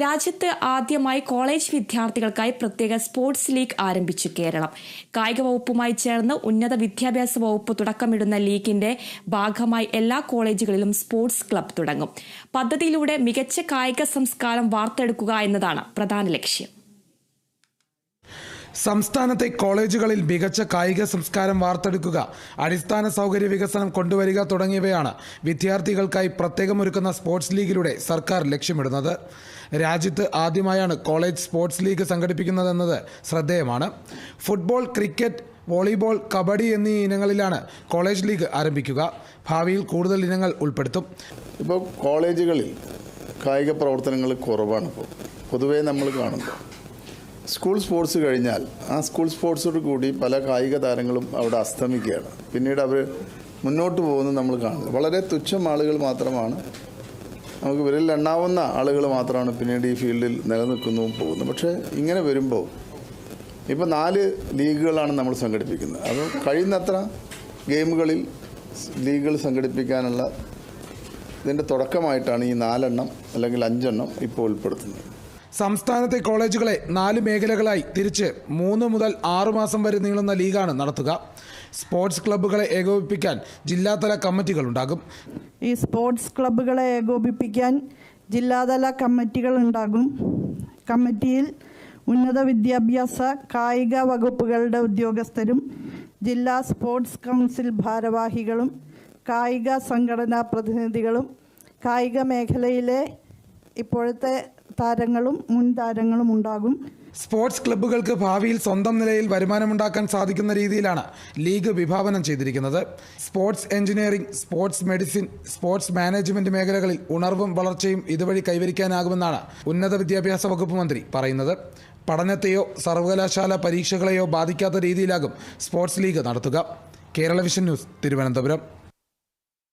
രാജ്യത്ത് ആദ്യമായി കോളേജ് വിദ്യാർത്ഥികൾക്കായി പ്രത്യേക സ്പോർട്സ് ലീഗ് ആരംഭിച്ചു കേരളം. കായിക വകുപ്പുമായി ചേർന്ന് ഉന്നത വിദ്യാഭ്യാസ വകുപ്പ് തുടക്കമിടുന്ന ലീഗിന്റെ ഭാഗമായി എല്ലാ കോളേജുകളിലും സ്പോർട്സ് ക്ലബ് തുടങ്ങും. പദ്ധതിയിലൂടെ മികച്ച കായിക സംസ്കാരം വാർത്തെടുക്കുക എന്നതാണ് പ്രധാന ലക്ഷ്യം. സംസ്ഥാനത്തെ കോളേജുകളിൽ മികച്ച കായിക സംസ്കാരം വാർത്തെടുക്കുക അടിസ്ഥാന സൗകര്യ വികസനം കൊണ്ടുവരിക തുടങ്ങിയവയാണ് വിദ്യാർത്ഥികൾക്കായി പ്രത്യേകമൊരുക്കുന്ന സ്പോർട്സ് ലീഗിലൂടെ സർക്കാർ ലക്ഷ്യമിടുന്നത്. രാജ്യത്ത് ആദ്യമായാണ് കോളേജ് സ്പോർട്സ് ലീഗ് സംഘടിപ്പിക്കുന്നതെന്നത് ശ്രദ്ധേയമാണ്. ഫുട്ബോൾ ക്രിക്കറ്റ് വോളിബോൾ കബഡി എന്നീ ഇനങ്ങളിലാണ് കോളേജ് ലീഗ് ആരംഭിക്കുക. ഭാവിയിൽ കൂടുതൽ ഇനങ്ങൾ ഉൾപ്പെടുത്തും. ഇപ്പോൾ കോളേജുകളിൽ കായിക പ്രവർത്തനങ്ങൾ കുറവാണ് ഇപ്പോൾ. പൊതുവേ നമ്മൾ കാണുന്നത് സ്കൂൾ സ്പോർട്സ് കഴിഞ്ഞാൽ ആ സ്കൂൾ സ്പോർട്സോട് കൂടി പല കായിക താരങ്ങളും അവിടെ അസ്തമിക്കുകയാണ്. പിന്നീട് അവർ മുന്നോട്ട് പോകുന്നത് നമ്മൾ കാണുന്നത്. വളരെ തുച്ഛം ആളുകൾ മാത്രമാണ്. നമുക്ക് വിരലിൽ എണ്ണാവുന്ന ആളുകൾ മാത്രമാണ് പിന്നീട് ഈ ഫീൽഡിൽ നിലനിൽക്കുന്നതും പോകുന്നത് പക്ഷേ ഇങ്ങനെ വരുമ്പോൾ ഇപ്പോൾ നാല് ലീഗുകളാണ് നമ്മൾ സംഘടിപ്പിക്കുന്നത്. അപ്പോൾ കഴിയുന്നത്ര ഗെയിമുകളിൽ ലീഗുകൾ സംഘടിപ്പിക്കാനുള്ള ഇതിന്റെ തുടക്കമായിട്ടാണ് ഈ നാലെണ്ണം അല്ലെങ്കിൽ അഞ്ചെണ്ണം ഇപ്പോൾ ഉൾപ്പെടുത്തുന്നത്. സംസ്ഥാനത്തെ കോളേജുകളെ നാല് മേഖലകളായി തിരിച്ച് മൂന്ന് മുതൽ ആറു മാസം വരെ നീളുന്ന ലീഗാണ് നടത്തുക. സ്പോർട്സ് ക്ലബ്ബുകളെ ഏകോപിപ്പിക്കാൻ ജില്ലാതല കമ്മിറ്റികൾ ഉണ്ടാകും. ഈ സ്പോർട്സ് ക്ലബ്ബുകളെ ഏകോപിപ്പിക്കാൻ ജില്ലാതല കമ്മിറ്റികൾ ഉണ്ടാകും. കമ്മിറ്റിയിൽ ഉന്നത വിദ്യാഭ്യാസ കായിക വകുപ്പുകളുടെ ഉദ്യോഗസ്ഥരും ജില്ലാ സ്പോർട്സ് കൗൺസിൽ ഭാരവാഹികളും കായിക സംഘടനാ പ്രതിനിധികളും കായിക മേഖലയിലെ ഇപ്പോഴത്തെ താരങ്ങളും മുൻ താരങ്ങളും ഉണ്ടാകും. സ്പോർട്സ് ക്ലബ്ബുകൾക്ക് ഭാവിയിൽ സ്വന്തം നിലയിൽ വരുമാനമുണ്ടാക്കാൻ സാധിക്കുന്ന രീതിയിലാണ് ലീഗ് വിഭാവനം ചെയ്തിരിക്കുന്നത്. Sports engineering sports medicine sports management മേഖലകളിൽ ഉണർവും വളർച്ചയും ഇതുവഴി കൈവരിക്കാനാകുമെന്നാണ് ഉന്നത വിദ്യാഭ്യാസ വകുപ്പ് മന്ത്രി പറയുന്നത്. പഠനത്തെയോ സർവകലാശാല പരീക്ഷകളെയോ ബാധിക്കാത്ത രീതിയിലാകും സ്പോർട്സ് ലീഗ് നടത്തുക. Kerala vision news Thiruvananthapuram.